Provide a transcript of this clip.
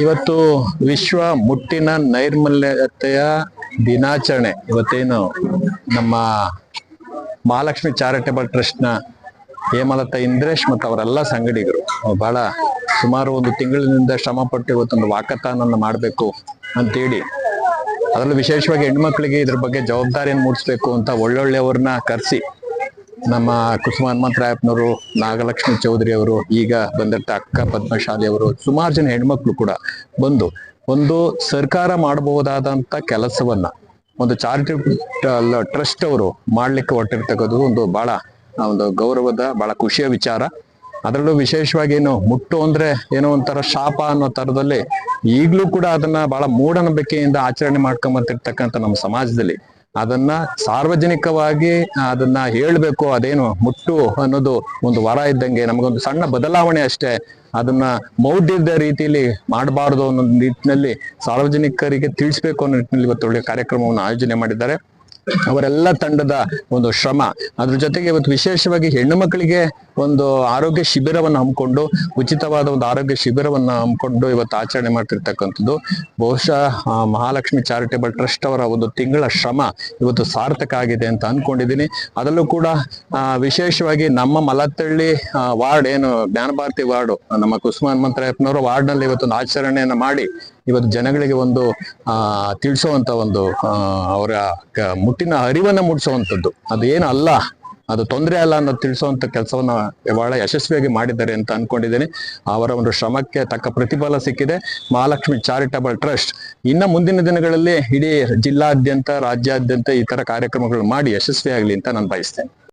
ಇವತ್ತು ವಿಶ್ವ ಮುಟ್ಟಿನ ನೈರ್ಮಲ್ಯತೆಯ ದಿನಾಚರಣೆ. ಇವತ್ತೇನು ನಮ್ಮ ಮಹಾಲಕ್ಷ್ಮಿ ಚಾರಿಟೇಬಲ್ ಟ್ರಸ್ಟ್ನ ಹೇಮಲತಾ ಇಂದ್ರೇಶ್ ಮತ್ತು ಅವರೆಲ್ಲ ಸಂಗಡಿಗರು. ಬಹಳ ಸುಮಾರು ಒಂದು ತಿಂಗಳಿನಿಂದ ಶ್ರಮ ಪಟ್ಟು ಇವತ್ತೊಂದು ವಾಕಥಾನನ್ನ ಮಾಡಬೇಕು ಅಂತೇಳಿ. ಅದರಲ್ಲೂ ವಿಶೇಷವಾಗಿ ಹೆಣ್ಮಕ್ಳಿಗೆ ಇದ್ರ ಬಗ್ಗೆ ಜವಾಬ್ದಾರಿಯನ್ನು ಮೂಡಿಸ್ಬೇಕು ಅಂತ ಒಳ್ಳೊಳ್ಳೆಯವ್ರನ್ನ ಕರೆಸಿ ನಮ್ಮ ಕುಸುಮ ಹನುಮಂತರಾಯಪ್ಪನವರು ನಾಗಲಕ್ಷ್ಮಿ ಚೌಧರಿ ಅವರು, ಈಗ ಬಂದಿರ್ತ ಅಕ್ಕ ಪದ್ಮಶಾಲಿ ಅವರು, ಸುಮಾರು ಜನ ಹೆಣ್ಮಕ್ಳು ಕೂಡ ಬಂದು ಒಂದು ಸರ್ಕಾರ ಮಾಡಬಹುದಾದಂತ ಕೆಲಸವನ್ನ, ಒಂದು ಚಾರಿಟಬಲ್ ಟ್ರಸ್ಟ್ ಅವರು ಮಾಡ್ಲಿಕ್ಕೆ ಹೊರಟಿರ್ತಕ್ಕದ್ದು ಒಂದು ಬಹಳ ಒಂದು ಗೌರವದ ಬಹಳ ಖುಷಿಯ ವಿಚಾರ. ಅದರಲ್ಲೂ ವಿಶೇಷವಾಗಿ ಏನು, ಮುಟ್ಟು ಅಂದ್ರೆ ಏನೋ ಒಂಥರ ಶಾಪ ಅನ್ನೋ ತರದಲ್ಲಿ ಈಗಲೂ ಕೂಡ ಅದನ್ನ ಬಹಳ ಮೂಢನಂಬಿಕೆಯಿಂದ ಆಚರಣೆ ಮಾಡ್ಕೊಂಬಂತಿರ್ತಕ್ಕಂಥ ನಮ್ಮ ಸಮಾಜದಲ್ಲಿ. ಅದನ್ನ ಸಾರ್ವಜನಿಕವಾಗಿ ಅದನ್ನ ಹೇಳ್ಬೇಕು, ಅದೇನು ಮುಟ್ಟು ಅನ್ನೋದು ಒಂದು ವರ ಇದ್ದಂಗೆ ನಮಗೊಂದು ಸಣ್ಣ ಬದಲಾವಣೆ ಅಷ್ಟೇ. ಅದನ್ನ ಮೌಢ್ಯದ ರೀತಿಯಲ್ಲಿ ಮಾಡಬಾರದು ಅನ್ನೋ ನಿಟ್ಟಿನಲ್ಲಿ ಸಾರ್ವಜನಿಕರಿಗೆ ತಿಳಿಸ್ಬೇಕು ಅನ್ನೋ ನಿಟ್ಟಿನಲ್ಲಿ ಇವತ್ತು ಒಳ್ಳೆ ಕಾರ್ಯಕ್ರಮವನ್ನು ಆಯೋಜನೆ ಮಾಡಿದ್ದಾರೆ. ಅವರೆಲ್ಲ ತಂಡದ ಒಂದು ಶ್ರಮ. ಅದ್ರ ಜೊತೆಗೆ ಇವತ್ತು ವಿಶೇಷವಾಗಿ ಹೆಣ್ಣು ಮಕ್ಕಳಿಗೆ ಒಂದು ಆರೋಗ್ಯ ಶಿಬಿರವನ್ನು ಹಮ್ಮಿಕೊಂಡು, ಉಚಿತವಾದ ಒಂದು ಆರೋಗ್ಯ ಶಿಬಿರವನ್ನು ಹಮ್ಮಿಕೊಂಡು ಇವತ್ತು ಆಚರಣೆ ಮಾಡ್ತಿರ್ತಕ್ಕಂಥದ್ದು. ಬಹುಶಃ ಮಹಾಲಕ್ಷ್ಮಿ ಚಾರಿಟೇಬಲ್ ಟ್ರಸ್ಟ್ ಅವರ ಒಂದು ತಿಂಗಳ ಶ್ರಮ ಇವತ್ತು ಸಾರ್ಥಕ ಆಗಿದೆ ಅಂತ ಅನ್ಕೊಂಡಿದ್ದೀನಿ. ಅದರಲ್ಲೂ ಕೂಡ ವಿಶೇಷವಾಗಿ ನಮ್ಮ ಮಲತ್ತಳ್ಳಿ ವಾರ್ಡ್ ಏನು, ಜ್ಞಾನಭಾರತಿ ವಾರ್ಡು, ನಮ್ಮ ಕುಸುಮ ಹನುಮಂತರಾಯಪ್ಪನವರ ವಾರ್ಡ್ನಲ್ಲಿ ಇವತ್ತೊಂದು ಆಚರಣೆಯನ್ನು ಮಾಡಿ, ಇವತ್ತು ಜನಗಳಿಗೆ ಒಂದು, ಆ, ತಿಳಿಸುವಂತ ಒಂದು ಅವರ ಕ- ಮುಟ್ಟಿನ ಅರಿವನ್ನ ಮೂಡಿಸುವಂಥದ್ದು. ಅದೇನು ಅಲ್ಲ, ಅದು ತೊಂದರೆ ಅಲ್ಲ ಅನ್ನೋದು ತಿಳಿಸುವಂತ ಕೆಲಸವನ್ನ ಬಹಳ ಯಶಸ್ವಿಯಾಗಿ ಮಾಡಿದ್ದಾರೆ ಅಂತ ಅನ್ಕೊಂಡಿದ್ದೇನೆ. ಅವರ ಒಂದು ಶ್ರಮಕ್ಕೆ ತಕ್ಕ ಪ್ರತಿಫಲ ಸಿಕ್ಕಿದೆ. ಮಹಾಲಕ್ಷ್ಮಿ ಚಾರಿಟಬಲ್ ಟ್ರಸ್ಟ್ ಇನ್ನ ಮುಂದಿನ ದಿನಗಳಲ್ಲಿ ಇಡೀ ಜಿಲ್ಲಾದ್ಯಂತ, ರಾಜ್ಯಾದ್ಯಂತ ಈ ತರ ಕಾರ್ಯಕ್ರಮಗಳು ಮಾಡಿ ಯಶಸ್ವಿಯಾಗಲಿ ಅಂತ ನಾನು ಬಯಸ್ತೇನೆ